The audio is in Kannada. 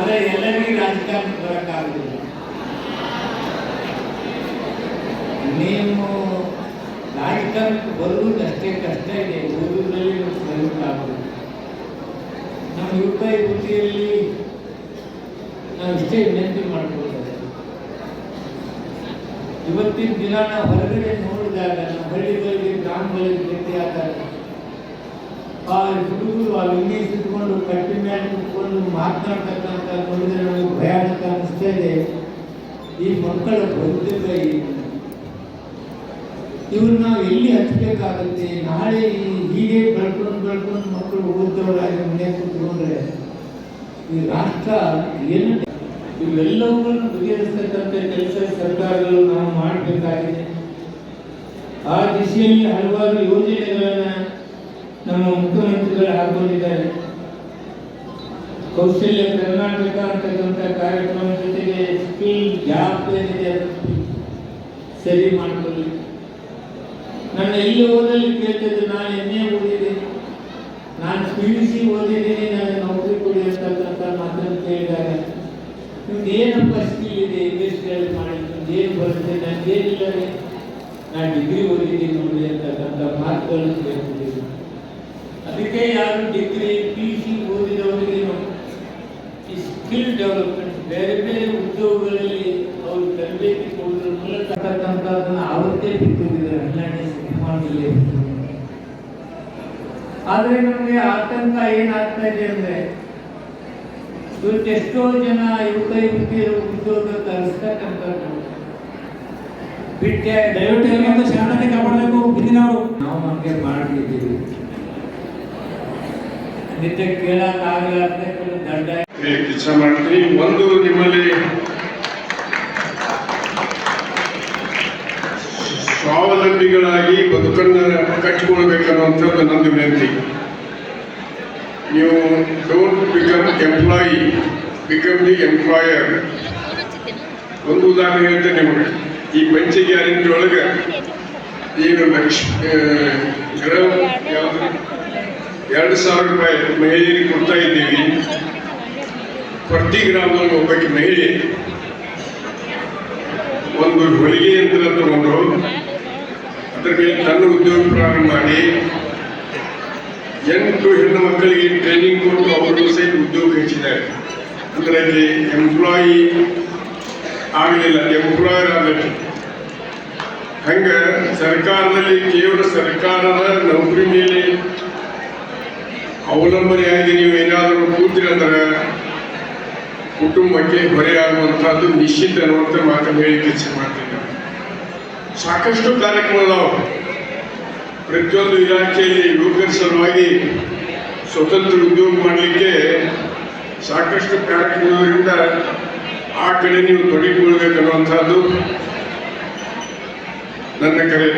ಆದರೆ ಎಲ್ಲರಿಗೂ ರಾಜಕಾರಣಕ್ಕೆ ಬರೋಕ್ಕಾಗೋದಿಲ್ಲ. ನೀವು ರಾಜಕಾರಣಕ್ಕೆ ಬರುವುದು ಅಷ್ಟೇ ಕಷ್ಟ ಇದೆ. ಓದುವುದರಲ್ಲಿ ಬರೋಕ್ಕಾಗೋದು ನಮ್ಮ ಯುವಕ ಯುವತಿಯಲ್ಲಿ ನಾವು ಇಷ್ಟೇ ವಿನಂತಿ ಮಾಡ್ಕೊಳ್ತಾರೆ ಇವತ್ತಿನ ದಿನ ನಾವು ಹೊರಗಡೆ ನೋಡಿದಾಗ ನಮ್ಮ ಹಳ್ಳಿಗಳಿಗೆ, ಗ್ರಾಮಗಳಿಗೆ ಭೇಟಿಯಾದಾಗ ಆ ಹುಡುಗರು ಆ ಇಂಗ್ಲೀಷ್ ಇಟ್ಕೊಂಡು ಕಟ್ಟಿ ಮೇಲೆ ಕುತ್ಕೊಂಡು ಮಾತನಾಡ್ತಕ್ಕಂಥ ನೋಡಿದ್ರೆ ನಮಗೆ ಭಯಾನಕ ಅನಿಸ್ತಾ ಇದೆ ಈ ಮಕ್ಕಳ ಭವಿಷ್ಯದ ಇವ್ರನ್ನ ಎಲ್ಲಿ ಹಚ್ಚಬೇಕಾಗುತ್ತೆ ನಾಳೆ ಹೀಗೆ ಬೆಳ್ಕೊಂಡು ಬೆಳ್ಕೊಂಡು ಮಕ್ಕಳು ಓದ್ದವರಾಗಿ ಮನೆ ಕೂತ್ಕೊಂಡ್ರೆ ಈ ರಾಷ್ಟ್ರ ಏನು ಇವೆಲ್ಲವುಗಳನ್ನು ಬಗೆಹರಿಸ್ತಕ್ಕಂಥ ಕೆಲಸ ಸರ್ಕಾರಗಳು ನಾವು ಮಾಡಬೇಕಾಗಿದೆ. ಆ ದಿಶೆಯಲ್ಲಿ ಹಲವಾರು ಯೋಜನೆಗಳನ್ನ ನಮ್ಮ ಮುಖ್ಯಮಂತ್ರಿಗಳು ಹಾಕೊಂಡಿದ್ದಾರೆ. ಕೌಶಲ್ಯ ಕರ್ನಾಟಕ ಅಂತಕ್ಕಂಥ ಕಾರ್ಯಕ್ರಮ ಜೊತೆಗೆ ಸ್ಕಿಲ್ ಗ್ಯಾಪ್ ಏನಿದೆ ಸರಿ ಮಾಡ್ಕೊಳ್ಳಿ. ನನ್ನ ಎಲ್ಲಿ ಓದಲಿ ಕೇಳ್ತಿದ್ದೆ ನಾನು ಎಂ ಎ ಓದಿದ್ದೀನಿ ನಾನು ಪಿ ಯು ಸಿ ಓದಿದ್ದೀನಿ ನನಗೆ ನೌಕರಿ ಕೊಡಿ ಅಂತಕ್ಕಂಥ ಮಾತನ್ನು ಕೇಳಿದ್ದಾರೆ ನಿಮ್ದು ಏನಪ್ಪ ಸ್ಕಿಲ್ ಇದೆ ಇಂಡಸ್ಟ್ರಿಯಲ್ಲಿ ಮಾಡಿ ನಿಮ್ದು ಏನು ಬರುತ್ತೆ ನನಗೇನಿಲ್ಲ ನಾನು ಡಿಗ್ರಿ ಓದಿದ್ದೀನಿ ನೋಡಿ ಅಂತಕ್ಕಂಥ ಮಾತುಗಳನ್ನು ಕೇಳ್ತಿದ್ದೀನಿ. ಅದಕ್ಕೆ ಯಾರು ಡಿಗ್ರಿ ಪಿ ಸಿ ಓದಿದವರಿಗೆ ಈ ಸ್ಕಿಲ್ ಡೆವಲಪ್ಮೆಂಟ್ ಬೇರೆ ಬೇರೆ ಉದ್ಯೋಗಗಳಲ್ಲಿ ಅವರು ತರಬೇತಿ ಕೊಡುವುದರ ಮೂಲಕ ತಕ್ಕಂಥದ್ದನ್ನು ಅವತ್ತೇ ಬಿಟ್ಟಿದ್ದಾರೆ ಹನ್ನೆರಡನೇ ಶತಮಾನದಲ್ಲಿ ಆದರೆ ನಮಗೆ ಆತಂಕ ಏನಾಗ್ತಾ ಇದೆ ಅಂದ್ರೆ ಇವತ್ತು ಎಷ್ಟೋ ಜನ ಯುವಕ ಯುವತಿಯರು ಉದ್ಯೋಗ ಕಲಿಸ್ತಕ್ಕಂಥದ್ದು ಬಿಟ್ಟೆ, ದಯವಿಟ್ಟು ನಿತ್ಯ ಕೇಳಕ್ಕಾಗಲಾರ್ದೆ ದಂಡ ಕೆಲಸ ಮಾಡ್ತೀನಿ ಒಂದು ನಿಮ್ಮಲ್ಲಿ ಸ್ವಾವಲಂಬಿಗಳಾಗಿ ಬದುಕನ್ನು ಕಟ್ಟಿಕೊಳ್ಬೇಕನ್ನುವಂಥದ್ದು ನಂದು ವಿನಂತಿ. ನೀವು don't become employee become the employer ಒಂದು ಉದಾಹರಣೆ ಹೇಳ್ತೇನೆ ನಿಮಗೆ. ಈ ಪಂಚ ಗ್ಯಾರಂಟಿ ಒಳಗೆ ಏನು ಲಕ್ಷ? ಎರಡು ಸಾವಿರ ರೂಪಾಯಿ ಮಹಿಳೆಯರಿಗೆ ಕೊಡ್ತಾ ಇದ್ದೀವಿ. ಪ್ರತಿ ಗ್ರಾಮದಲ್ಲಿ ಒಬ್ಬಕ್ಕೆ ಮಹಿಳೆ. ಒಂದು ಹೊಲಿಗೆ ಯಂತ್ರ ತಗೊಂಡು ಅದ್ರ ಮೇಲೆ ತನ್ನ ಉದ್ಯೋಗ ಪ್ರಾರಂಭ ಮಾಡಿ ಎಂಟು ಹೆಣ್ಣು ಮಕ್ಕಳಿಗೆ ಟ್ರೈನಿಂಗ್ ಕೊಟ್ಟು ಅವರು ಸಹಿತ ಉದ್ಯೋಗ ಹೆಚ್ಚಿದ್ದಾರೆ. ಅಂದರೆ ಅಲ್ಲಿ ಎಂಪ್ಲಾಯಿ ಆಗಲಿಲ್ಲ ಎಂಪ್ಲಾಯರ್ ಆಗಲಿ ಹಂಗೆ ಸರ್ಕಾರದಲ್ಲಿ ಕೇವಲ ಸರ್ಕಾರದ ನೌಕರಿ ಮೇಲೆ ಅವಲಂಬನೆಯಾಗಿ ನೀವು ಏನಾದರೂ ಕೂತ್ರಿ ಅಂದ್ರೆ ಕುಟುಂಬಕ್ಕೆ ಹೊರೆಯಾಗುವಂಥದ್ದು ನಿಶ್ಚಿತ ಅನ್ನುವಂಥ ಮಾತನ್ನು ಹೇಳಿ ಕೆಲಸ ಮಾಡ್ತೀನಿ. ಸಾಕಷ್ಟು ಕಾರ್ಯಕ್ರಮಗಳು ಪ್ರತಿಯೊಂದು ಇಲಾಖೆಯಲ್ಲಿ ಯುವಕರ ಸಲುವಾಗಿ ಸ್ವತಂತ್ರ ಉದ್ಯೋಗ ಮಾಡಲಿಕ್ಕೆ ಸಾಕಷ್ಟು ಕಾರ್ಯಕ್ರಮಗಳಿಂದ ಆ ಕಡೆ ನೀವು ತೊಡಗಿಕೊಳ್ಬೇಕನ್ನುವಂಥದ್ದು ನನ್ನ ಕರೆ